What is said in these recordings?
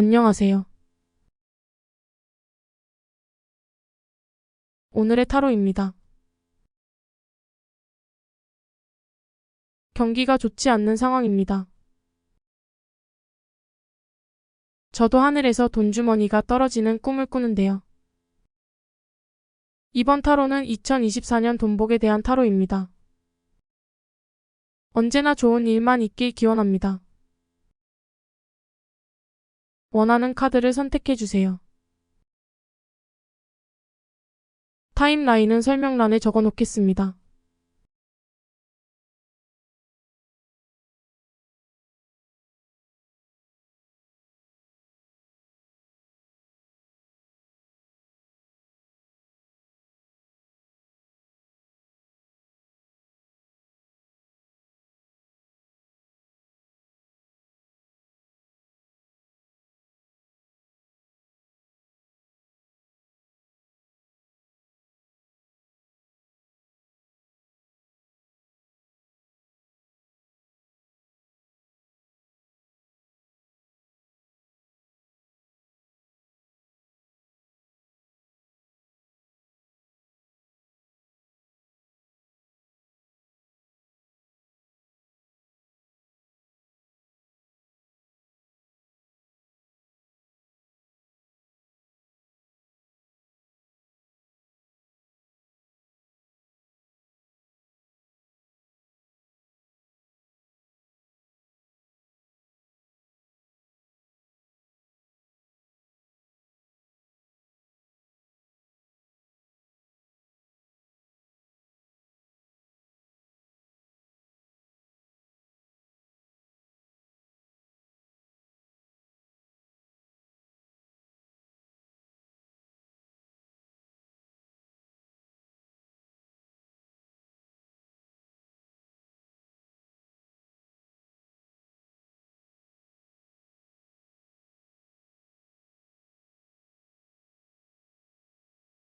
안녕하세요. 오늘의 타로입니다. 경기가 좋지 않는 상황입니다. 저도 하늘에서 돈주머니가 떨어지는 꿈을 꾸는데요. 이번 타로는 2024년 돈복에 대한 타로입니다. 언제나 좋은 일만 있길 기원합니다. 원하는 카드를 선택해 주세요. 타임라인은 설명란에 적어 놓겠습니다.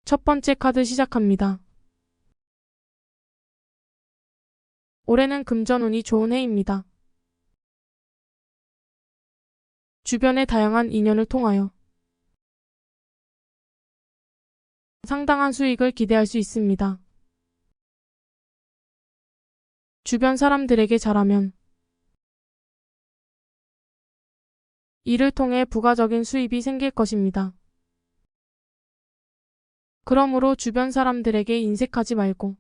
첫 번째 카드 시작합니다. 올해는 금전운이 좋은 해입니다. 주변의 다양한 인연을 통하여 상당한 수익을 기대할 수 있습니다. 주변 사람들에게 잘하면 이를 통해 부가적인 수입이 생길 것입니다. 그러므로 주변 사람들에게 인색하지 말고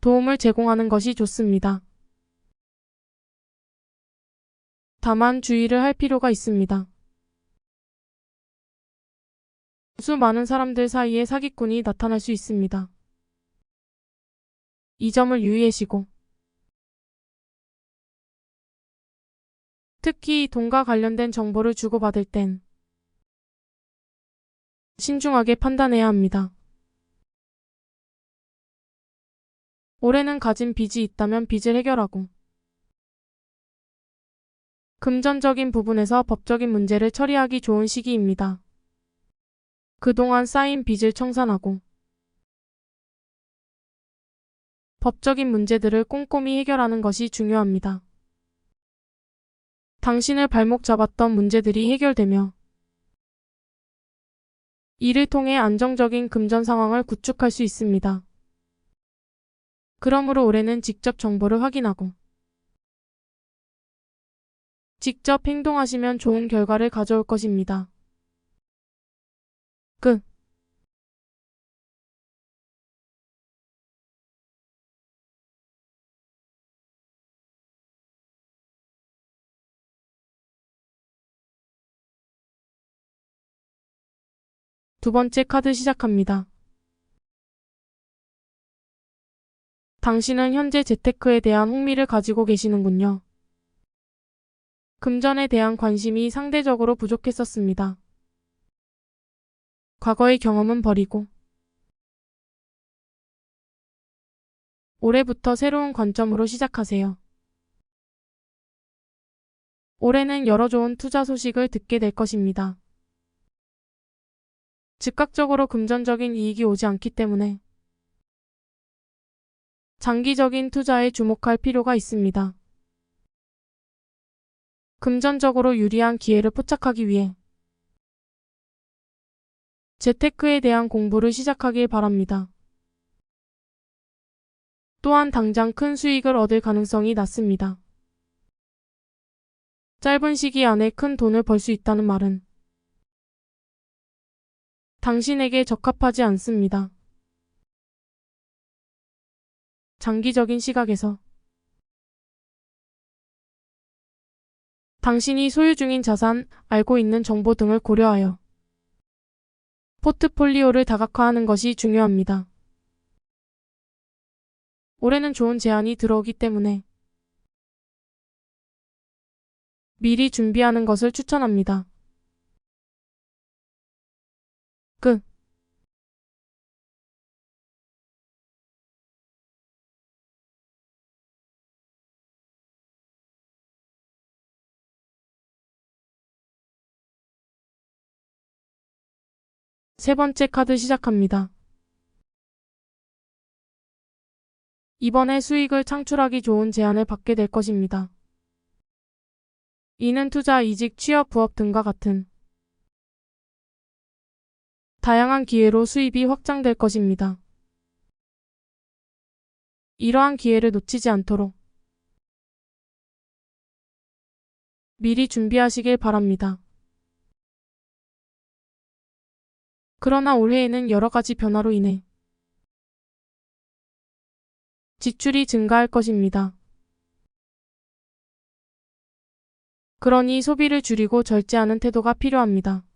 도움을 제공하는 것이 좋습니다. 다만 주의를 할 필요가 있습니다. 수 많은 사람들 사이에 사기꾼이 나타날 수 있습니다. 이 점을 유의하시고 특히 돈과 관련된 정보를 주고받을 땐 신중하게 판단해야 합니다. 올해는 가진 빚이 있다면 빚을 해결하고 금전적인 부분에서 법적인 문제를 처리하기 좋은 시기입니다. 그동안 쌓인 빚을 청산하고 법적인 문제들을 꼼꼼히 해결하는 것이 중요합니다. 당신을 발목 잡았던 문제들이 해결되며 이를 통해 안정적인 금전 상황을 구축할 수 있습니다. 그러므로 올해는 직접 정보를 확인하고 직접 행동하시면 좋은 결과를 가져올 것입니다. 끝. 두 번째 카드 시작합니다. 당신은 현재 재테크에 대한 흥미를 가지고 계시는군요. 금전에 대한 관심이 상대적으로 부족했었습니다. 과거의 경험은 버리고 올해부터 새로운 관점으로 시작하세요. 올해는 여러 좋은 투자 소식을 듣게 될 것입니다. 즉각적으로 금전적인 이익이 오지 않기 때문에 장기적인 투자에 주목할 필요가 있습니다. 금전적으로 유리한 기회를 포착하기 위해 재테크에 대한 공부를 시작하길 바랍니다. 또한 당장 큰 수익을 얻을 가능성이 낮습니다. 짧은 시기 안에 큰 돈을 벌 수 있다는 말은 당신에게 적합하지 않습니다. 장기적인 시각에서 당신이 소유 중인 자산, 알고 있는 정보 등을 고려하여 포트폴리오를 다각화하는 것이 중요합니다. 올해는 좋은 제안이 들어오기 때문에 미리 준비하는 것을 추천합니다. 끝. 세 번째 카드 시작합니다. 이번에 수익을 창출하기 좋은 제안을 받게 될 것입니다. 이는 투자, 이직, 취업, 부업 등과 같은 다양한 기회로 수입이 확장될 것입니다. 이러한 기회를 놓치지 않도록 미리 준비하시길 바랍니다. 그러나 올해에는 여러 가지 변화로 인해 지출이 증가할 것입니다. 그러니 소비를 줄이고 절제하는 태도가 필요합니다.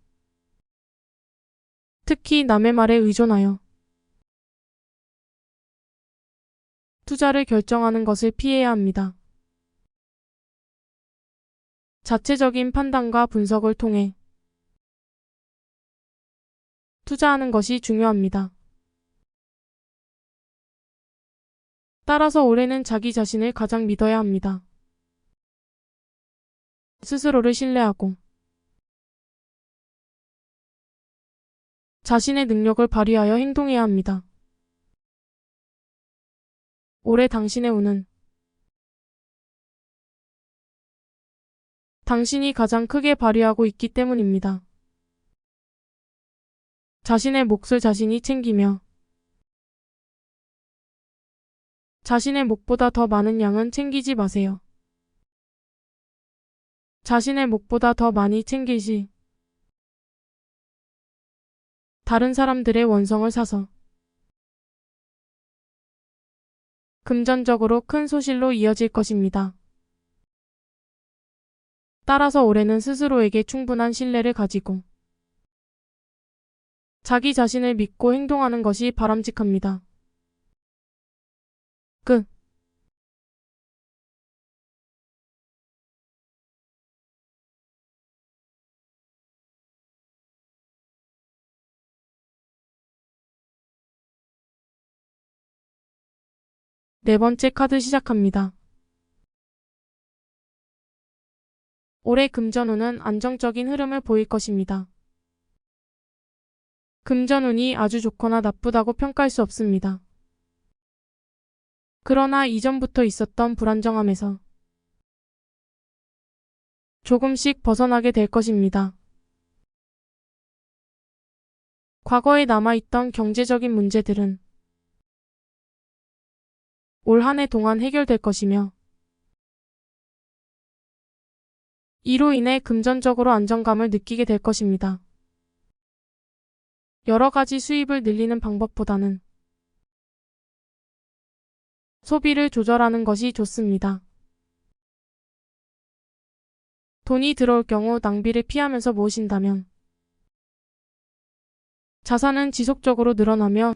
특히 남의 말에 의존하여 투자를 결정하는 것을 피해야 합니다. 자체적인 판단과 분석을 통해 투자하는 것이 중요합니다. 따라서 올해는 자기 자신을 가장 믿어야 합니다. 스스로를 신뢰하고 자신의 능력을 발휘하여 행동해야 합니다. 올해 당신의 운은 당신이 가장 크게 발휘하고 있기 때문입니다. 자신의 몫을 자신이 챙기며 자신의 몫보다 더 많은 양은 챙기지 마세요. 자신의 몫보다 더 많이 챙길 시 다른 사람들의 원성을 사서 금전적으로 큰 소실로 이어질 것입니다. 따라서 올해는 스스로에게 충분한 신뢰를 가지고 자기 자신을 믿고 행동하는 것이 바람직합니다. 끝. 네 번째 카드 시작합니다. 올해 금전운은 안정적인 흐름을 보일 것입니다. 금전운이 아주 좋거나 나쁘다고 평가할 수 없습니다. 그러나 이전부터 있었던 불안정함에서 조금씩 벗어나게 될 것입니다. 과거에 남아있던 경제적인 문제들은 올 한 해 동안 해결될 것이며 이로 인해 금전적으로 안정감을 느끼게 될 것입니다. 여러 가지 수입을 늘리는 방법보다는 소비를 조절하는 것이 좋습니다. 돈이 들어올 경우 낭비를 피하면서 모으신다면 자산은 지속적으로 늘어나며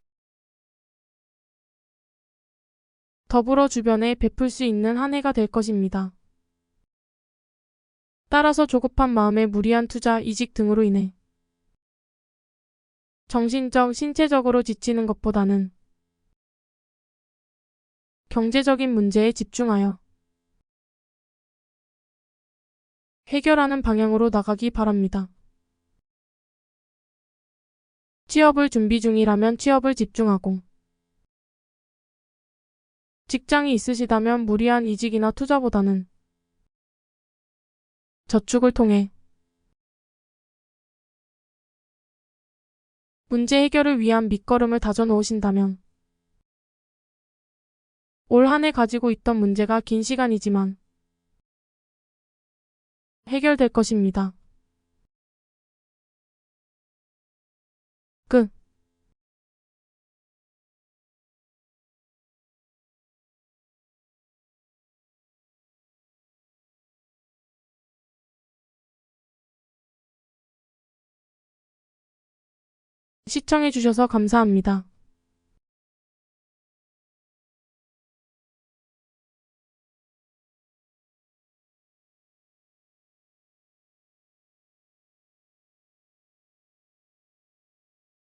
더불어 주변에 베풀 수 있는 한 해가 될 것입니다. 따라서 조급한 마음에 무리한 투자, 이직 등으로 인해 정신적, 신체적으로 지치는 것보다는 경제적인 문제에 집중하여 해결하는 방향으로 나가기 바랍니다. 취업을 준비 중이라면 취업을 집중하고 직장이 있으시다면 무리한 이직이나 투자보다는 저축을 통해 문제 해결을 위한 밑거름을 다져 놓으신다면 올 한 해 가지고 있던 문제가 긴 시간이지만 해결될 것입니다. 끝. 시청해주셔서 감사합니다.